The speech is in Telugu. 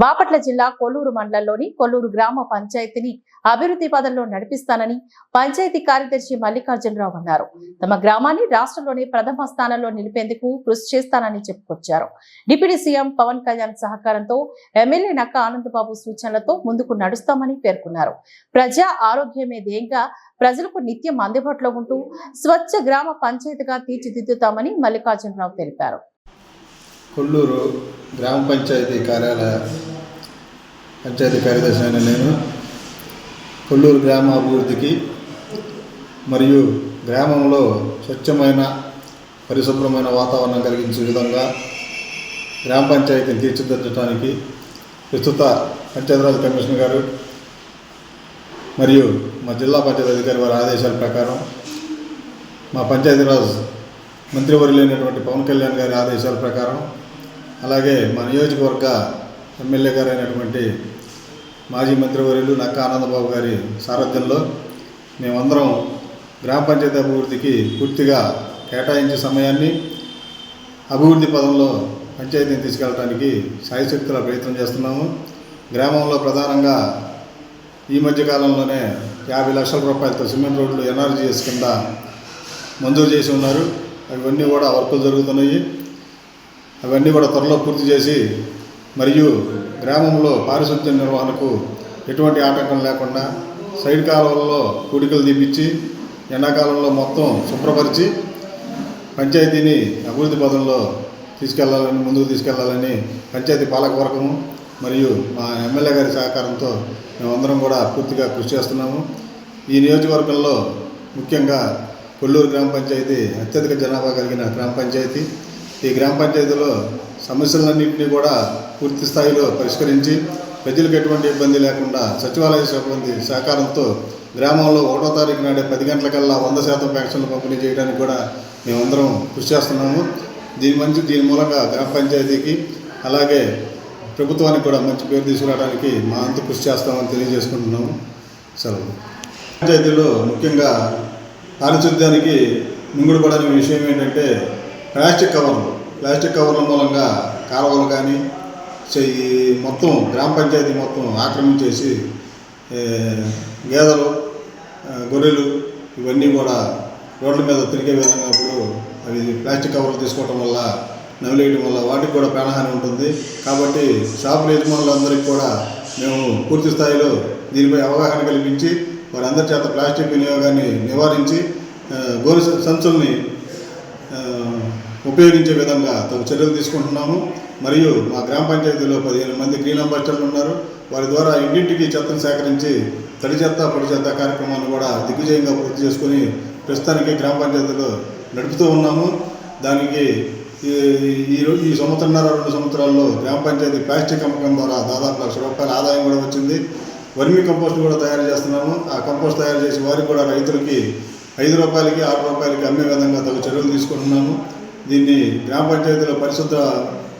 బాపట్ల జిల్లా కొల్లూరు మండలంలోని కొల్లూరు గ్రామ పంచాయతీని అభివృద్ధి పదంలో నడిపిస్తానని పంచాయతీ కార్యదర్శి మల్లికార్జునరావు అన్నారు. తమ గ్రామాన్ని రాష్ట్రంలోనే ప్రథమ స్థానంలో నిలిపేందుకు కృషి చేస్తానని చెప్పుకొచ్చారు. డిప్యూటీ సీఎం పవన్ కళ్యాణ్ సహకారంతో ఎమ్మెల్యే నక్క ఆనందబాబు సూచనలతో ముందుకు నడుస్తామని పేర్కొన్నారు. ప్రజా ఆరోగ్యమే ధ్యేయంగా ప్రజలకు నిత్యం అందుబాటులో ఉంటూ స్వచ్ఛ గ్రామ పంచాయతీగా తీర్చిదిద్దుతామని మల్లికార్జునరావు తెలిపారు. కొల్లూరు గ్రామ పంచాయతీ కార్యాలయ పంచాయతీ కార్యదర్శి అయిన నేను. కొల్లూరు గ్రామ అభివృద్ధికి మరియు గ్రామంలో స్వచ్ఛమైన పరిశుభ్రమైన వాతావరణం కలిగించే విధంగా గ్రామ పంచాయతీని తీర్చిదిద్దడానికి ప్రస్తుత పంచాయతీరాజ్ కమిషనర్ గారు మరియు మా జిల్లా పంచాయతీ అధికారి వారి ఆదేశాల ప్రకారం మా పంచాయతీరాజ్ మంత్రివర్యులైనటువంటి పవన్ కళ్యాణ్ గారి ఆదేశాల ప్రకారం అలాగే మా నియోజకవర్గ ఎమ్మెల్యే గారు అయినటువంటి మాజీ మంత్రివర్యులు నక్క ఆనందబాబు గారి సారథ్యంలో మేమందరం గ్రామ పంచాయతీ అభివృద్ధికి పూర్తిగా కేటాయించే సమయాన్ని అభివృద్ధి పదంలో పంచాయతీని తీసుకెళ్ళడానికి సాయశక్తుల ప్రయత్నం చేస్తున్నాము. గ్రామంలో ప్రధానంగా ఈ మధ్య కాలంలోనే యాభై లక్షల రూపాయలతో సిమెంట్ రోడ్లు ఎన్ఆర్జీఎస్ కింద మంజూరు చేసి ఉన్నారు. అవన్నీ కూడా వర్కులు జరుగుతున్నాయి. అవన్నీ కూడా త్వరలో పూర్తి చేసి మరియు గ్రామంలో పారిశుద్ధ్య నిర్వహణకు ఎటువంటి ఆటంకం లేకుండా సైడ్ కాలంలో కూడికలు తీపిచ్చి ఎండాకాలంలో మొత్తం శుభ్రపరిచి పంచాయతీని అభివృద్ధి పదంలో తీసుకెళ్ళాలని ముందుకు తీసుకెళ్ళాలని పంచాయతీ పాలకవర్గము మరియు మా ఎమ్మెల్యే గారి సహకారంతో మేమందరం కూడా పూర్తిగా కృషి చేస్తున్నాము. ఈ నియోజకవర్గంలో ముఖ్యంగా కొల్లూరు గ్రామ పంచాయతీ అత్యధిక జనాభా కలిగిన గ్రామ పంచాయతీ. ఈ గ్రామ పంచాయతీలో సమస్యలన్నింటినీ కూడా పూర్తి స్థాయిలో పరిష్కరించి ప్రజలకు ఎటువంటి ఇబ్బంది లేకుండా సచివాలయ సిబ్బంది సహకారంతో గ్రామంలో ఒకటో తారీఖు నాడే పది గంటలకల్లా వంద శాతం పెన్షన్లు పంపిణీ చేయడానికి కూడా మేమందరం కృషి చేస్తున్నాము. దీని మంచి దీని మూలంగా గ్రామ పంచాయతీకి అలాగే ప్రభుత్వానికి కూడా మంచి పేరు తీసుకురావడానికి మా అంత కృషి చేస్తామని తెలియజేసుకుంటున్నాము. సెలవు పంచాయతీలో ముఖ్యంగా పారిశుద్ధ్యానికి మింగుడుపడని విషయం ఏంటంటే ప్లాస్టిక్ కవర్లు. ప్లాస్టిక్ కవర్ల మూలంగా కాలువలు కానీ చెయ్యి మొత్తం గ్రామ పంచాయతీ మొత్తం ఆక్రమించేసి గేదెలు గొర్రెలు ఇవన్నీ కూడా రోడ్ల మీద తిరిగే విధంగా ఇప్పుడు అవి ప్లాస్టిక్ కవర్లు తీసుకోవటం వల్ల నవిలేయడం వల్ల వాటికి కూడా ప్రాణహాని ఉంటుంది. కాబట్టి షాపుల యజమానులందరికీ కూడా మేము పూర్తి స్థాయిలో దీనిపై అవగాహన కల్పించి వారందరి చేత ప్లాస్టిక్ వినియోగాన్ని నివారించి గోరు సంచుల్ని ఉపయోగించే విధంగా తగు చర్యలు తీసుకుంటున్నాము. మరియు మా గ్రామ పంచాయతీలో పదిహేను మంది గ్రీన్ అంబాసిడర్లు ఉన్నారు. వారి ద్వారా ఇంటింటికి చెత్తను సేకరించి తడి చెత్త పొడి చెత్త కార్యక్రమాన్ని కూడా దిగ్విజయంగా పూర్తి చేసుకుని ప్రస్తుతానికి గ్రామ పంచాయతీలో నడుపుతూ ఉన్నాము. దానికి ఈ ఈ ఈ సంవత్సరంన్నర రెండు సంవత్సరాల్లో గ్రామ పంచాయతీ ప్లాస్టిక్ అమ్మకం ద్వారా దాదాపు లక్ష రూపాయల ఆదాయం కూడా వచ్చింది. వర్మి కంపోస్ట్ కూడా తయారు చేస్తున్నాము. ఆ కంపోస్ట్ తయారు చేసి వారికి కూడా రైతులకి ఐదు రూపాయలకి ఆరు రూపాయలకి అమ్మే విధంగా తగు చర్యలు తీసుకుంటున్నాము. దీన్ని గ్రామ పంచాయతీలో పరిశుద్ధ